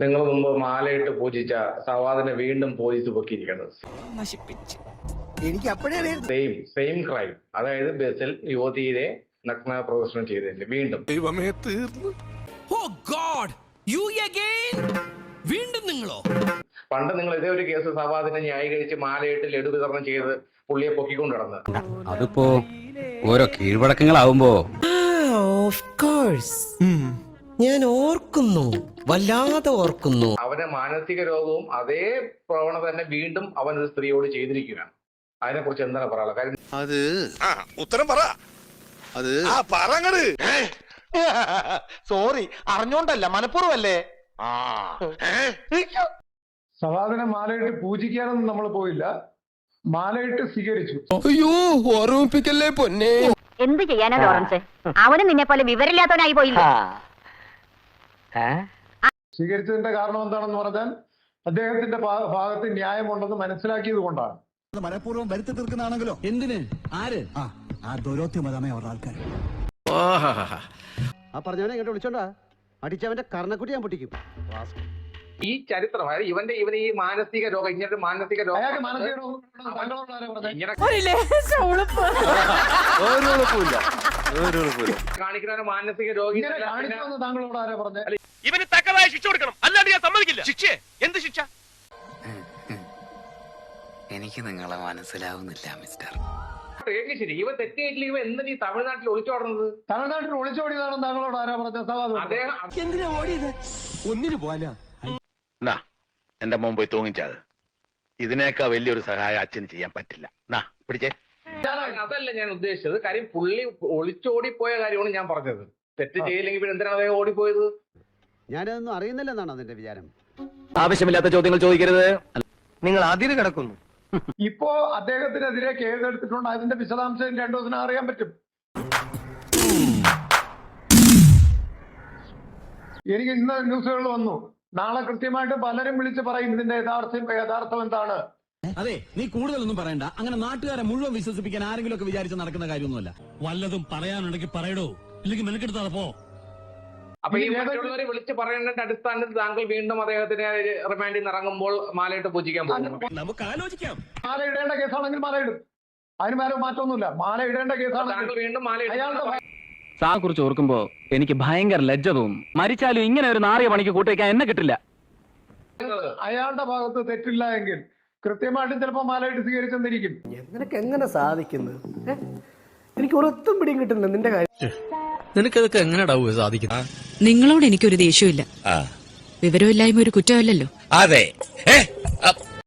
നിങ്ങൾ മുമ്പ് മാലയിട്ട് പൂജിച്ച സവാദിനെ വീണ്ടും പോലീസ് പൊക്കിയിരിക്കുന്നത് എനിക്ക് അപ്പോഴേ സെയിം സെയിം ക്രൈം. അതായത് ബസ്സിൽ യുവതിയെ നഗ്ന പ്രദർശനം ചെയ്തതിന്റെ വീണ്ടും. ദൈവമേ തീർന്നു. ഓ ഗോഡ് യു അഗൈൻ വീണ്ടും നിങ്ങളോ? പണ്ട് നിങ്ങൾ ഇതേ ഒരു കേസ് സവാദിനെ ന്യായീകരിച്ച് മാലയിട്ട് ലഡു വിതരണം ചെയ്ത് പുള്ളിയെ പൊക്കിക്കൊണ്ട് നടന്ന്. അതിപ്പോ ഓരോ കീഴ്വഴക്കങ്ങളാവുമ്പോ. ഓഫ് കോഴ്സ് ഞാൻ ഓർക്കുന്നു വല്ലാതെ ഓർക്കുന്നു. അവന് മാനസിക രോഗവും അതേ പ്രവണത തന്നെ വീണ്ടും അവൻ ഒരു സ്ത്രീയോട് ചെയ്തിരിക്കുകയാണ്. അതിനെ കുറിച്ച് എന്താണ് പറയാനുള്ളത്? കാര്യം അത് ഉത്തരം പറ. അത് ആ പറങ്ങട്. സോറി അറിഞ്ഞോണ്ടല്ല മനഃപൂർവല്ലേ ആ ഏ? മാലയിട്ട് പൂജിക്കാനൊന്നും നമ്മൾ പോയില്ല. മാലയിട്ട് സ്വീകരിച്ചു. അയ്യോ ഓർമ്മിപ്പിക്കല്ലേ പൊന്നേ? എന്ത് ചെയ്യാനാ ലോറൻസ്? അവനും നിന്നെ പോലെ വിവരമില്ലാത്തവനായി പോയില്ല? സ്വീകരിച്ചതിന്റെ കാരണം എന്താണെന്ന് പറഞ്ഞാൽ അദ്ദേഹത്തിന്റെ ഭാഗത്ത് ന്യായമുണ്ടെന്ന് മനസ്സിലാക്കിയത് കൊണ്ടാണ്. മനഃപൂർവം വരുത്തി തീർക്കുന്നതാണെങ്കിലോ? എന്തിന്? ആര്? ആ ദുരോത്യമതമേ അവരുടെ ആൾക്കാർ ആ പറഞ്ഞവനെ ഇങ്ങോട്ട് വിളിച്ചോണ്ടാ. അടിച്ചവന്റെ കർണക്കുട്ടി ഞാൻ പൊട്ടിക്കും. ഈ ചരിത്രം അതായത് ഇവന്റെ ഇവന് ഈ മാനസിക രോഗം ഇങ്ങനെ മാനസിക രോഗം ഒരു എളുപ്പമില്ല ഒരു എളുപ്പമില്ല കാണിക്കുന്ന മാനസിക രോഗി താങ്കളോട് ആരാ പറഞ്ഞത്? ഇവന് തക്കതായ ശിക്ഷ കൊടുക്കണം. അല്ലാണ്ട് ഞാൻ സമ്മതിക്കില്ല. ശിക്ഷ? എന്ത് ശിക്ഷ? എനിക്ക് നിങ്ങളെ മനസ്സിലാവുന്നില്ല മിസ്റ്റർ. ശരി. ഇവൻ തെറ്റിയിട്ടില്ല ഇവ എന്തിനാ ഈ തമിഴ്നാട്ടിൽ ഒളിച്ചോടുന്നത് തമിഴ്നാട്ടിൽ ഒളിച്ചോടിയതാണെന്ന് താങ്കളോട് ആരാ പറഞ്ഞത്? അദ്ദേഹം എന്തിനാ ഓടിയത്? ഒന്നിനു പോല നാ എന്റെ മുമ്പ് പോയി തൂങ്ങിച്ചത് ഇതിനേക്കാ വലിയൊരു സഹായം അച്ഛന് ചെയ്യാൻ പറ്റില്ല. നാ പിടിച്ചേ. അതല്ല ഞാൻ ഉദ്ദേശിച്ചത്. കാര്യം പുള്ളി ഒളിച്ചോടിപ്പോയ കാര്യമാണ് ഞാൻ പറഞ്ഞത്. തെറ്റ് ചെയ്യില്ലെങ്കിൽ പിന്നെ എന്തിനാണ് അദ്ദേഹം ഓടിപ്പോയത്? ഞാനതൊന്നും അറിയുന്നില്ലെന്നാണ് അതിന്റെ വിചാരം? ആവശ്യമില്ലാത്ത ചോദ്യങ്ങൾ ചോദിക്കരുത്. നിങ്ങൾ അതിര് കിടക്കുന്നു. ഇപ്പോ അദ്ദേഹത്തിനെതിരെ കേസെടുത്തിട്ടുണ്ട് അതിന്റെ വിശദാംശം രണ്ടു ദിവസം അറിയാൻ പറ്റും. എനിക്ക് ഇന്ന് ന്യൂസുകളിൽ വന്നു. നാളെ കൃത്യമായിട്ട് പലരും വിളിച്ച് പറയും ഇതിന്റെ യഥാർത്ഥം യഥാർത്ഥം എന്താണ്? അതെ നീ കൂടുതലൊന്നും പറയണ്ട. അങ്ങനെ നാട്ടുകാരെ മുഴുവൻ വിശ്വസിപ്പിക്കാൻ ആരെങ്കിലും ഒക്കെ വിചാരിച്ച് നടക്കുന്ന കാര്യമൊന്നുമല്ല. വല്ലതും പറയാനുണ്ടെങ്കിൽ പറയടോ. ഇല്ലെങ്കിൽ മെനക്കെടുത്താതെ പോ. അപ്പൊ ഈ മറ്റുള്ളവരെ വിളിച്ച് പറയേണ്ട അടിസ്ഥാനത്തിൽ താങ്കൾ വീണ്ടും അദ്ദേഹത്തിന് റിമാൻഡിൽ നിന്ന് ഇറങ്ങുമ്പോൾ മാലയിട്ട് പൂജിക്കാൻ പോകുന്നു. നമുക്ക് ആലോചിക്കാം. മാല ഇടേണ്ട കേസാണെങ്കിൽ മാല ഇടും. അതിന് വേറെ മാറ്റമൊന്നുമില്ല. മാല ഇടേണ്ട താങ്കൾ കേസാണെങ്കിൽ വീണ്ടും മാല അയാളുടെ സാ കുറിച്ച് ഓർക്കുമ്പോ എനിക്ക് ഭയങ്കര ലജ്ജ തോന്നും. മരിച്ചാലും ഇങ്ങനെ ഒരു നാറിയ പണിക്ക് കൂട്ടിവെക്കാൻ എന്നെ കിട്ടില്ല. അയാളുടെ ഭാഗത്ത് തെറ്റില്ല എങ്കിൽ കൃത്യമായിട്ടും ചിലപ്പോൾ മാലയിട്ട് സ്വീകരിച്ചെന്നിരിക്കും. നിനക്ക് എങ്ങനെ സാധിക്കുന്നു? എനിക്ക് ഒരൊത്തും പിടിയും കിട്ടുന്നില്ല നിന്റെ കാര്യം. നിനക്കതൊക്കെ എങ്ങനെ സാധിക്കുന്നത് നിങ്ങളോട് എനിക്കൊരു ദേഷ്യമില്ല വിവരമില്ലായ്മ ഒരു കുറ്റമല്ലല്ലോ. അതെ.